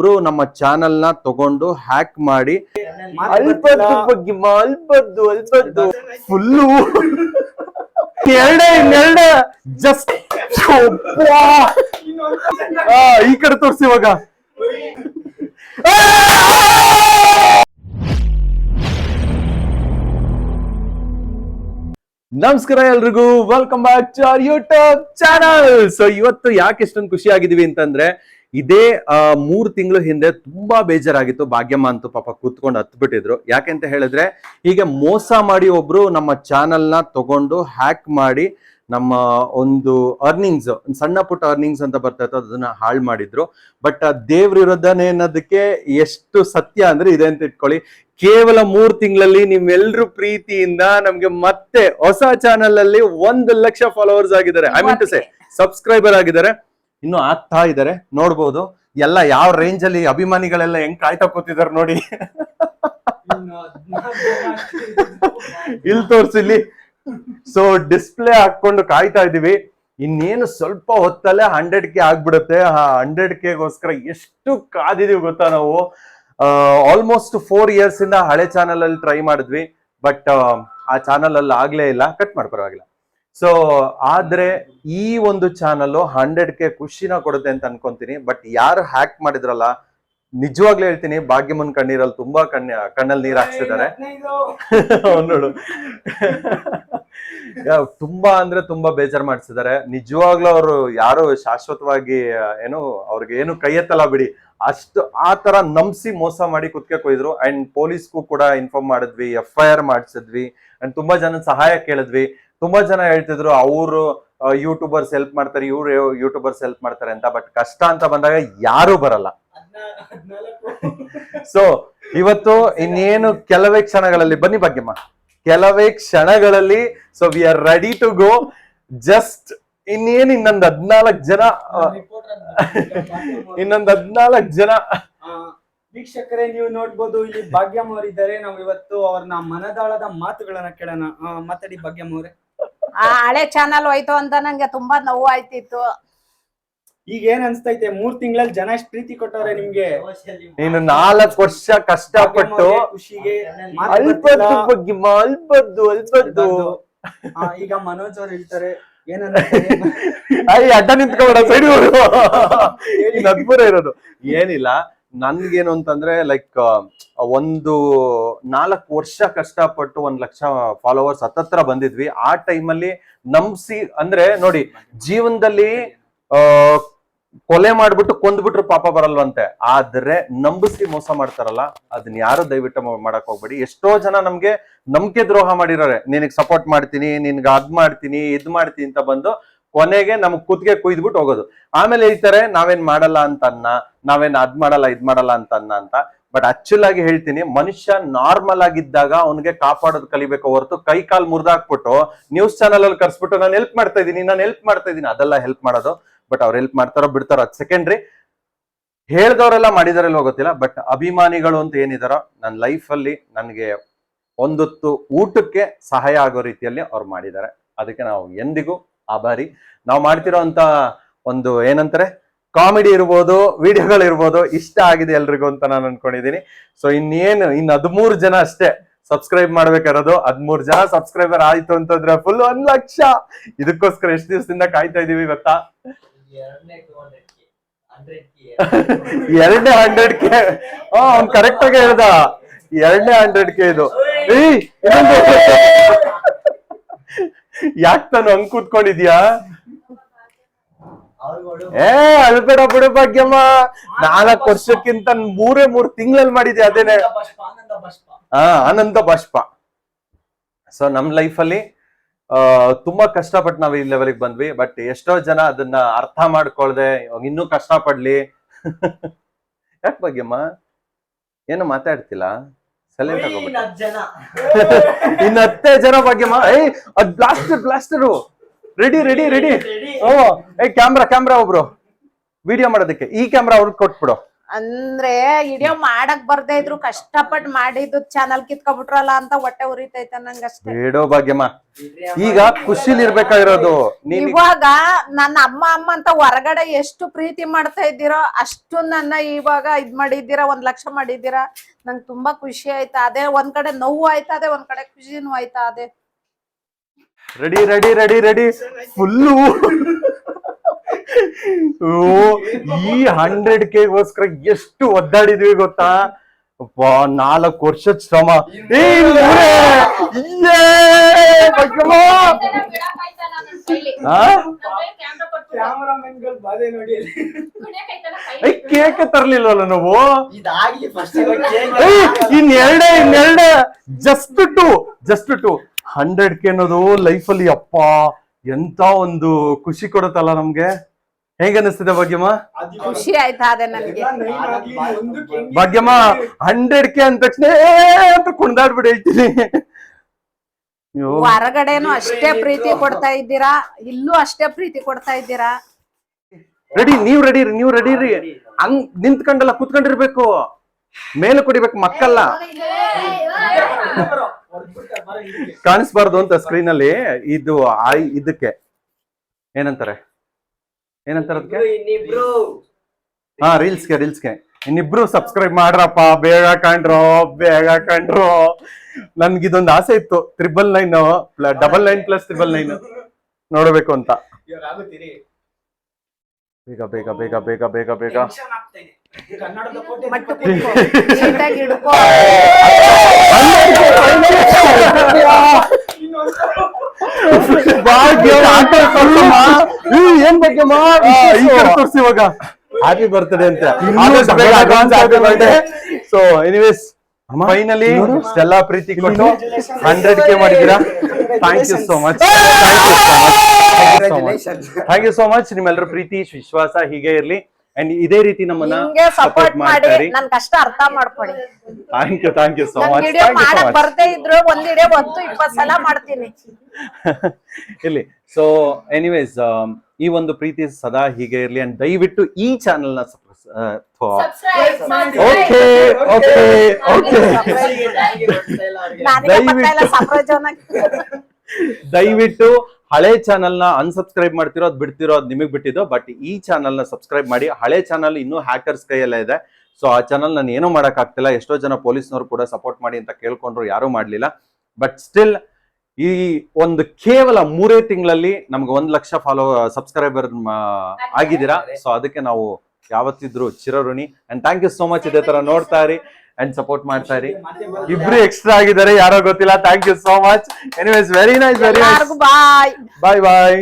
ಒಬ್ರು ನಮ್ಮ ಚಾನೆಲ್ನ ತಗೊಂಡು ಹ್ಯಾಕ್ ಮಾಡಿ ಅಲ್ಪದ್ದು ಬಗ್ಗೆ ಅಲ್ಪದ್ದು ಅಲ್ಪದ್ದು ಫುಲ್ಲು. ಎರಡೇ ಜಸ್ಟ್ ಈ ಕಡೆ ತೋರ್ಸಿ ಇವಾಗ. ನಮಸ್ಕಾರ ಎಲ್ರಿಗೂ. Welcome back to our YouTube channel so ಇವತ್ತು ಯಾಕೆ ಇಷ್ಟೊಂದು ಖುಷಿ ಆಗಿದೀವಿ ಅಂತಂದ್ರೆ ಇದೇ ಮೂರು ತಿಂಗಳು ಹಿಂದೆ ತುಂಬಾ ಬೇಜಾರಾಗಿತ್ತು. ಭಾಗ್ಯಮ್ಮ ಅಂತೂ ಪಾಪ ಕೂತ್ಕೊಂಡು ಹತ್ಬಿಟ್ಟಿದ್ರು. ಯಾಕೆಂತ ಹೇಳಿದ್ರೆ ಹೀಗೆ ಮೋಸ ಮಾಡಿ ಒಬ್ರು ನಮ್ಮ ಚಾನಲ್ನ ತಗೊಂಡು ಹ್ಯಾಕ್ ಮಾಡಿ ನಮ್ಮ ಒಂದು ಅರ್ನಿಂಗ್ಸ್ ಸಣ್ಣ ಪುಟ್ಟ ಅರ್ನಿಂಗ್ಸ್ ಅಂತ ಬರ್ತಾ ಇತ್ತು ಅದನ್ನ ಹಾಳು ಮಾಡಿದ್ರು. ಬಟ್ ದೇವ್ರ ವಿರುದ್ಧನೇ ಅನ್ನೋದಕ್ಕೆ ಎಷ್ಟು ಸತ್ಯ ಅಂದ್ರೆ ಇದೆ ಅಂತ ಇಟ್ಕೊಳ್ಳಿ. ಕೇವಲ ಮೂರು ತಿಂಗಳಲ್ಲಿ ನಿಮ್ಮೆಲ್ರೂ ಪ್ರೀತಿಯಿಂದ ನಮ್ಗೆ ಮತ್ತೆ ಹೊಸ ಚಾನೆಲ್ ಅಲ್ಲಿ ಒಂದು ಲಕ್ಷ ಫಾಲೋವರ್ಸ್ ಆಗಿದ್ದಾರೆ. I mean to say subscriber ಆಗಿದ್ದಾರೆ. ಇನ್ನು ಆಗ್ತಾ ಇದ್ದಾರೆ ನೋಡ್ಬೋದು. ಎಲ್ಲ ಯಾವ ರೇಂಜ್ ಅಲ್ಲಿ ಅಭಿಮಾನಿಗಳೆಲ್ಲ ಹೆಂಗ್ ಕಾಯ್ತಾ ಕೂತಿದಾರೆ ನೋಡಿ. ಇಲ್ಲಿ ತೋರ್ಸಿಲ್ಲಿ ಸೊ ಡಿಸ್ಪ್ಲೇ ಹಾಕೊಂಡು ಕಾಯ್ತಾ ಇದೀವಿ. ಇನ್ನೇನು ಸ್ವಲ್ಪ ಹೊತ್ತಲ್ಲೇ ಹಂಡ್ರೆಡ್ ಕೆ ಆಗ್ಬಿಡುತ್ತೆ. ಆ ಹಂಡ್ರೆಡ್ ಕೆಗೋಸ್ಕರ ಎಷ್ಟು ಕಾದಿದೀವಿ ಗೊತ್ತಾ ನಾವು? ಆಲ್ಮೋಸ್ಟ್ ಫೋರ್ ಇಯರ್ಸ್ ಇಂದ ಹಳೆ ಚಾನಲ್ ಅಲ್ಲಿ ಟ್ರೈ ಮಾಡಿದ್ವಿ. ಬಟ್ ಆ ಚಾನಲ್ ಅಲ್ಲಿ ಆಗ್ಲೇ ಇಲ್ಲ. ಕಟ್ ಮಾಡಿ ಪರವಾಗಿಲ್ಲ. ಸೊ ಆದ್ರೆ ಈ ಒಂದು ಚಾನಲ್ ಹಂಡ್ರೆಡ್ ಕೆ ಖುಷಿನ ಕೊಡುತ್ತೆ ಅಂತ ಅನ್ಕೊಂತೀನಿ. ಬಟ್ ಯಾರು ಹ್ಯಾಕ್ ಮಾಡಿದ್ರಲ್ಲ ನಿಜವಾಗ್ಲೂ ಹೇಳ್ತೀನಿ ಭಾಗ್ಯಮನ್ ಕಣ್ಣೀರಲ್ಲಿ ತುಂಬಾ ಕಣ್ಣ ಕಣ್ಣಲ್ಲಿ ನೀರ್ ಹಾಕ್ಸಿದ್ದಾರೆ. ನೋಡು. ಯಾ- ತುಂಬಾ ಅಂದ್ರೆ ತುಂಬಾ ಬೇಜಾರ್ ಮಾಡಿಸಿದ್ದಾರೆ. ನಿಜವಾಗ್ಲೂ ಅವರು ಯಾರು ಶಾಶ್ವತವಾಗಿ ಏನು ಅವ್ರಿಗೆ ಏನು ಕೈ ಎತ್ತಲ್ಲ ಬಿಡಿ. ಅಷ್ಟು ಆ ತರ ನಂಬಿಸಿ ಮೋಸ ಮಾಡಿ ಕುತ್ಕೆ ಕೊಯ್ದ್ರು ಅಂಡ್ ಪೊಲೀಸ್ಗೂ ಕೂಡ ಇನ್ಫಾರ್ಮ್ ಮಾಡಿದ್ವಿ ಎಫ್ ಐ ಆರ್ ಮಾಡಿಸಿದ್ವಿ. ಅಂಡ್ ತುಂಬಾ ಜನ ಸಹಾಯ ಕೇಳಿದ್ವಿ. ತುಂಬಾ ಜನ ಹೇಳ್ತಿದ್ರು ಅವರು ಯೂಟ್ಯೂಬರ್ಸ್ ಹೆಲ್ಪ್ ಮಾಡ್ತಾರೆ ಇವ್ರು ಯೂಟ್ಯೂಬರ್ಸ್ ಹೆಲ್ಪ್ ಮಾಡ್ತಾರೆ ಅಂತ ಬಟ್ ಕಷ್ಟ ಅಂತ ಬಂದಾಗ ಯಾರು ಬರಲ್ಲ. ಸೊ ಇವತ್ತು ಇನ್ನೇನು ಕೆಲವೇ ಕ್ಷಣಗಳಲ್ಲಿ ಬನ್ನಿ ಭಾಗ್ಯಮ್ಮ. ಕೆಲವೇ ಕ್ಷಣಗಳಲ್ಲಿ so we are ready to go just ಇನ್ನೇನು ಇನ್ನೊಂದ್ ಹದ್ನಾಲ್ಕ್ ಜನ ಇನ್ನೊಂದ್ ಹದ್ನಾಲ್ಕ್ ಜನ. ವೀಕ್ಷಕರೇ ನೀವು ನೋಡ್ಬೋದು ಇಲ್ಲಿ ಭಾಗ್ಯಮ್ಮ ಅವರಿದ್ದಾರೆ. ನಾವು ಇವತ್ತು ಅವ್ರನ್ನ ಮನದಾಳದ ಮಾತುಗಳನ್ನ ಕೇಳೋಣ. ಮಾತಾಡಿ ಭಾಗ್ಯಮ್ಮ ಅವರೇ. ಆ ಹಳೆ ಚಾನಲ್ ಹೋಯ್ತು ಅಂತ ನಂಗೆ ತುಂಬಾ ನೋವು ಆಯ್ತಿತ್ತು. ಈಗ ಏನ್ ಅನ್ಸ್ತೈತೆ? ಮೂರ್ ತಿಂಗಳಲ್ಲಿ ಜನ ಎಷ್ಟು ಪ್ರೀತಿ ಕೊಟ್ಟವ್ರೆ ನಿಮ್ಗೆ. ನೀನು ನಾಲ್ಕು ವರ್ಷ ಕಷ್ಟಪಟ್ಟು ಖುಷಿಗೆ ಅಲ್ಪದ್ದು ಬಗ್ಗೆ ಅಲ್ಪದ್ದು ಅಲ್ಪದ್ದು. ಆ, ಈಗ ಮನೋಜ್ ಅವ್ರು ಹೇಳ್ತಾರೆ ಏನಂದ್ರೆ ಅಯ್ಯ ಅಡ್ಡ ನಿಂತ್ಕೊಬೇಡ ಸೈಡ್ ಅದ್ಭುತ ಇರೋದು. ಏನಿಲ್ಲ. ನನ್ಗೇನು ಅಂತಂದ್ರೆ ಲೈಕ್ ಒಂದು ನಾಲ್ಕು ವರ್ಷ ಕಷ್ಟಪಟ್ಟು ಒಂದ್ ಲಕ್ಷ ಫಾಲೋವರ್ಸ್ ಹತ್ತತ್ರ ಬಂದಿದ್ವಿ. ಆ ಟೈಮಲ್ಲಿ ನಂಬಿಸಿ, ಅಂದ್ರೆ ನೋಡಿ, ಜೀವನದಲ್ಲಿ ಕೊಲೆ ಮಾಡ್ಬಿಟ್ಟು ಕೊಂದ್ಬಿಟ್ರು ಪಾಪ ಬರಲ್ವಂತೆ. ಆದ್ರೆ ನಂಬಿಸಿ ಮೋಸ ಮಾಡ್ತಾರಲ್ಲ ಅದನ್ನ ಯಾರು ದಯವಿಟ್ಟು ಮಾಡಕ್ ಹೋಗ್ಬೇಡಿ. ಎಷ್ಟೋ ಜನ ನಮ್ಗೆ ನಂಬಿಕೆ ದ್ರೋಹ ಮಾಡಿರೋರೆ. ನಿನಗ್ ಸಪೋರ್ಟ್ ಮಾಡ್ತೀನಿ, ನಿನ್ಗೆ ಅದ್ ಮಾಡ್ತೀನಿ, ಇದ್ ಮಾಡ್ತೀನಿ ಅಂತ ಬಂದು ಕೊನೆಗೆ ನಮ್ಗೆ ಕುತ್ತಿಗೆ ಕುಯ್ದ್ಬಿಟ್ಟು ಹೋಗೋದು. ಆಮೇಲೆ ಹೇಳ್ತಾರೆ ನಾವೇನ್ ಮಾಡಲ್ಲ ಅಂತ ಅನ್ನ ನಾವೇನ್ ಅದ್ ಮಾಡಲ್ಲ, ಇದ್ ಮಾಡಲ್ಲ ಅಂತ ಅನ್ನ ಅಂತ ಬಟ್ ಆಕ್ಚುಲ್ ಆಗಿ ಹೇಳ್ತೀನಿ, ಮನುಷ್ಯ ನಾರ್ಮಲ್ ಆಗಿದ್ದಾಗ ಅವನಿಗೆ ಕಾಪಾಡೋದು ಕಲಿಬೇಕು ಹೊರತು ಕೈ ಕಾಲ್ ಮುರಿದಾಕ್ಬಿಟ್ಟು ನ್ಯೂಸ್ ಚಾನಲ್ ಅಲ್ಲಿ ಕರ್ಸ್ಬಿಟ್ಟು ನಾನು ಹೆಲ್ಪ್ ಮಾಡ್ತಾ ಇದ್ದೀನಿ, ನಾನು ಹೆಲ್ಪ್ ಮಾಡ್ತಾ ಇದೀನಿ ಅದೆಲ್ಲ ಹೆಲ್ಪ್ ಮಾಡೋದು. ಬಟ್ ಅವ್ರು ಹೆಲ್ಪ್ ಮಾಡ್ತಾರೋ ಬಿಡ್ತಾರೋ ಅದು ಸೆಕೆಂಡ್ರಿ ಹೇಳ್ದವರೆಲ್ಲ ಮಾಡಿದಾರಲ್ಲ ಗೊತ್ತಿಲ್ಲ ಬಟ್ ಅಭಿಮಾನಿಗಳು ಅಂತ ಏನಿದಾರೋ ನನ್ನ ಲೈಫಲ್ಲಿ ನನಗೆ ಒಂದೊತ್ತು ಊಟಕ್ಕೆ ಸಹಾಯ ಆಗೋ ರೀತಿಯಲ್ಲಿ ಅವ್ರು ಮಾಡಿದ್ದಾರೆ ಅದಕ್ಕೆ ನಾವು ಎಂದಿಗೂ ಆಭಾರಿ ನಾವು ಮಾಡ್ತಿರೋ ಅಂತ ಒಂದು ಏನಂತಾರೆ? ಕಾಮಿಡಿ ಇರ್ಬೋದು ವಿಡಿಯೋಗಳು ಇರ್ಬೋದು ಇಷ್ಟ ಆಗಿದೆ ಎಲ್ರಿಗೂ ಅಂತ ನಾನು ಅನ್ಕೊಂಡಿದೀನಿ ಸೊ ಇನ್ನೇನು ಇನ್ ಹದಿಮೂರು ಜನ ಅಷ್ಟೇ ಸಬ್ಸ್ಕ್ರೈಬ್ ಮಾಡ್ಬೇಕಾಗಿರೋದು. ಹದಿಮೂರು ಜನ ಸಬ್ಸ್ಕ್ರೈಬರ್ ಆಯ್ತು ಅಂತಂದ್ರೆ ಫುಲ್ ಒಂದ್ ಲಕ್ಷ. ಇದಕ್ಕೋಸ್ಕರ ಎಷ್ಟು ದಿವಸದಿಂದ ಕಾಯ್ತಾ ಇದೀವಿ ಗೊತ್ತಾ? ಎರಡನೇ ಹಂಡ್ರೆಡ್ ಕೆ ಅವ್ನ್ ಕರೆಕ್ಟ್ ಆಗಿ ಹೇಳ್ದ. ಎರಡನೇ ಹಂಡ್ರೆಡ್ ಕೆ ಇದು ಯಾಕ್ ತಾನು ಹಂಗ್ ಕೂತ್ಕೊಂಡಿದ್ಯಾ? ಏ, ಅಳ್ಬೇಡ ಬಿಡು ಭಾಗ್ಯಮ್ಮ. ನಾಲ್ಕು ವರ್ಷಕ್ಕಿಂತ ಮೂರೇ ಮೂರ್ ತಿಂಗಳಲ್ಲಿ ಮಾಡಿದ್ಯಾ ಅದೇನೆ? ಹಾ, ಆನಂದ ಬಾಷ್ಪ. ಸೊ ನಮ್ ಲೈಫ್ ಅಲ್ಲಿ ತುಂಬಾ ಕಷ್ಟಪಟ್ಟು ನಾವ್ ಈ ಲೆವೆಲ್ಗೆ ಬಂದ್ವಿ ಬಟ್ ಎಷ್ಟೋ ಜನ ಅದನ್ನ ಅರ್ಥ ಮಾಡ್ಕೊಳ್ದೆ, ಇನ್ನೂ ಕಷ್ಟ ಪಡ್ಲಿ ಯಾಕೆ ಭಾಗ್ಯಮ್ಮ? ಏನು ಮಾತಾಡ್ತಿಲ್ಲ? ಸೈಲೆಂಟ್ ಆಗೋಗ್ಬಿಟ್ಟು. ಇನ್ನ ಹತ್ತೇ ಜನ ಬಗ್ಗೆ ಏಯ್ ಅದ್ blaster blaster ready ready ready ಓ ಏ ಕ್ಯಾಮ್ರಾ ಕ್ಯಾಮ್ರಾ ಒಬ್ರು. ವಿಡಿಯೋ ಮಾಡೋದಕ್ಕೆ. ಈ ಕ್ಯಾಮ್ರಾ ಅವ್ರಿಗೆ ಕೊಟ್ಬಿಡು. ಅಂದ್ರೆ ವಿಡಿಯೋ ಮಾಡಕ್ ಬರ್ದೇ ಇದ್ರು ಕಷ್ಟಪಟ್ ಮಾಡಿದ್ದು ಚಾನಲ್ ಕಿತ್ಕೊಬಿಟ್ರಲ್ಲ ಅಂತ ಹೊಟ್ಟೆ ಉರಿತೈತೆ ನಂಗಷ್ಟೇ ಬೇಡೋ ಭಾಗ್ಯಮ್ಮ. ಈಗ ಖುಷಿಲಿ ಇರ್ಬೇಕಾಗಿರೋದು ನೀನ್ ಇವಾಗ ನನ್ನ ಅಮ್ಮ ಅಮ್ಮ ಅಂತ ಹೊರಗಡೆ ಎಷ್ಟು ಪ್ರೀತಿ ಮಾಡ್ತಾ ಇದ್ದೀರೋ ಅಷ್ಟು ನನ್ನ ಇವಾಗ ಇದ್ ಮಾಡಿದ್ದೀರಾ ಒಂದ್ ಲಕ್ಷ ಮಾಡಿದ್ದೀರಾ ನಂಗೆ ತುಂಬಾ ಖುಷಿ ಆಯ್ತಾ ಅದೇ ಒಂದ್ ಕಡೆ ನೋವು ಆಯ್ತಾ ಅದೇ ಒಂದ್ ಕಡೆ ಖುಷಿನೂ ಆಯ್ತಾ ಅದೇ. Ready ready ready ready full ಈ ಹಂಡ್ರೆಡ್ ಕೆಗೋಸ್ಕರ ಎಷ್ಟು ಒದ್ದಾಡಿದ್ವಿ ಗೊತ್ತಾ? ಅಪ್ಪಾ ನಾಲ್ಕು ವರ್ಷದ ಶ್ರಮ. ಕೇಕ್ ತರ್ಲಿಲ್ವಲ್ಲ ನಾವು? ಇದಾಗ್ಲಿ ಫಸ್ಟ್ ಏಯ್, ಇನ್ನೆರಡೇ ಇನ್ನೆರಡೇ. Just two just two hundred K ಅನ್ನೋದು ಲೈಫಲ್ಲಿ ಅಪ್ಪ ಎಂತ ಒಂದು ಖುಷಿ ಕೊಡುತ್ತಲ್ಲ ನಮ್ಗೆ. ಹೇಗ ಅನಿಸ್ತಿದೆ ಭಾಗ್ಯಮ್ಮ? ಖುಷಿ ಆಯ್ತಾ ಅದೇ ನನಗೆ. ಭಾಗ್ಯಮ್ಮ ಹಂಡ್ರೆಡ್ ಕೆ ಅಂದ ತಕ್ಷಣ ಅಂತ ಕುಣ್ದಾಡ್ಬಿಡಿ ಹೇಳ್ತೀನಿ. ಅಯ್ಯೋ. ಹೊರಗಡೆನು ಅಷ್ಟೇ ಪ್ರೀತಿ ಕೊಡ್ತಾ ಇದ್ದೀರಾ? ಇಲ್ಲೂ ಅಷ್ಟೇ ಪ್ರೀತಿ ಕೊಡ್ತಾ ಇದ್ದೀರಾ? ರೆಡಿ ನೀವ್ ರೆಡಿ ರೀ ನೀವ್ ರೆಡಿ ರೀ ಹಂಗ್ ನಿಂತ್ಕೊಂಡಲ್ಲ ಕುತ್ಕೊಂಡಿರ್ಬೇಕು. ಮೇಲೆ ಕುಡಿಬೇಕು ಮಕ್ಕಲ್ಲ ಕಾಣಿಸ್ಬಾರ್ದು ಅಂತ ಸ್ಕ್ರೀನ್ ಅಲ್ಲಿ. ಇದು ಆಯ್ ಇದಕ್ಕೆ. ಏನಂತಾರೆ? ಏನಂತಾರೆ ಅದಕ್ಕೆ ರೀಲ್ಸ್ ಹಾ ರೀಲ್ಸ್ಗೆ ರೀಲ್ಸ್ಗೆ. ಇನ್ನಿಬ್ರು ಸಬ್ಸ್ಕ್ರೈಬ್ ಮಾಡ್ರಪ್ಪ ಬೇಗ ಕಂಡ್ರು ಬೇಗ ಕಂಡ್ರು. ನನ್ಗೆ ಇದೊಂದು ಆಸೆ ಇತ್ತು triple nine double nine plus triple nine ನೋಡಬೇಕು ಅಂತ. ಬೇಗ ಬೇಗ ಬೇಗ ಬೇಗ ಬೇಗ ಬೇಗ. ಏನ್ ಬೇಕಮ್ಮ ತೋರ್ಸಿ ಇವಾಗ. ಹ್ಯಾಪಿ ಬರ್ತ್ಡೇ ಅಂತ. ಆದಷ್ಟು ಬೇಗ advance happy birthday. So anyways finally ಎಲ್ಲಾ ಪ್ರೀತಿ ಕೊಟ್ಟು hundred K much thank you so much thank you so much ನಿಮ್ಮೆಲ್ಲರ ಪ್ರೀತಿ ವಿಶ್ವಾಸ ಹೀಗೆ ಇರ್ಲಿ. ಅಂಡ್ ಇದೇ ರೀತಿ ನಮ್ಮನ್ನ ಸಪೋರ್ಟ್ ಮಾಡಿ ನನ್ ಕಷ್ಟ ಅರ್ಥ ಮಾಡ್ಕೊಳ್ಳಿ. Thank you thank you so much video ಮಾಡಕ್ ಬರ್ದೇ ಇದ್ರು ಒಂದ್ ವಿಡಿಯೋ ಹತ್ತು ಇಪ್ಪತ್ ಸಲ ಮಾಡ್ತೀನಿ. ಇಲ್ಲಿ ಸೊ ಎನಿವೇಸ್ ಈ ಒಂದು ಪ್ರೀತಿ ಸದಾ ಹೀಗೆ ಇರ್ಲಿ ಅಂಡ್ ದಯವಿಟ್ಟು ಈ ಚಾನೆಲ್ನ ಓಕೆ ಓಕೆ ಓಕೆ ದಯವಿಟ್ಟು ಹಳೆ ಚಾನಲ್ನ ನ ಅನ್ಸಬ್ಸ್ಕ್ರೈಬ್ ಮಾಡ್ತಿರೋದು ಬಿಡ್ತಿರೋದು ನಿಮಗೆ ಅದ್ ನಿಮಗ್ ಬಿಟ್ಟಿದ್ದು ಬಟ್ ಈ ಚಾನಲ್ನ ಸಬ್ಸ್ಕ್ರೈಬ್ ಮಾಡಿ ಹಳೆ ಚಾನಲ್ ಇನ್ನೂ ಹ್ಯಾಕರ್ಸ್ ಕೈಯಲ್ಲೇ ಇದೆ. ಸೊ ಆ ಚಾನಲ್ ನಾನು ಏನೂ ಮಾಡೋಕ್ಕಾಗ್ತಿಲ್ಲ ಎಷ್ಟೋ ಜನ ಪೊಲೀಸ್ನವರು ಕೂಡ ಸಪೋರ್ಟ್ ಮಾಡಿ ಅಂತ ಕೇಳ್ಕೊಂಡ್ರು ಯಾರೂ ಮಾಡಲಿಲ್ಲ. ಬಟ್ ಸ್ಟಿಲ್ ಈ ಒಂದು ಕೇವಲ ಮೂರೇ ತಿಂಗಳಲ್ಲಿ ನಮ್ಗೆ ಒಂದು ಲಕ್ಷ ಫಾಲೋ ಸಬ್ಸ್ಕ್ರೈಬರ್ ಆಗಿದ್ದೀರಾ. ಸೊ ಅದಕ್ಕೆ ನಾವು ಯಾವತ್ತಿದ್ರು ಚಿರಋಣಿ. And thank you so much ಇದೇ ತರ ನೋಡ್ತಾ ಇರಿ. ಅಂಡ್ ಸಪೋರ್ಟ್ ಮಾಡ್ತಾ ಇರಿ. ಇಬ್ರು ಎಕ್ಸ್ಟ್ರಾ ಆಗಿದ್ದಾರೆ ಯಾರೋ ಗೊತ್ತಿಲ್ಲ. Thank you so much anyways very nice very nice bye bye bye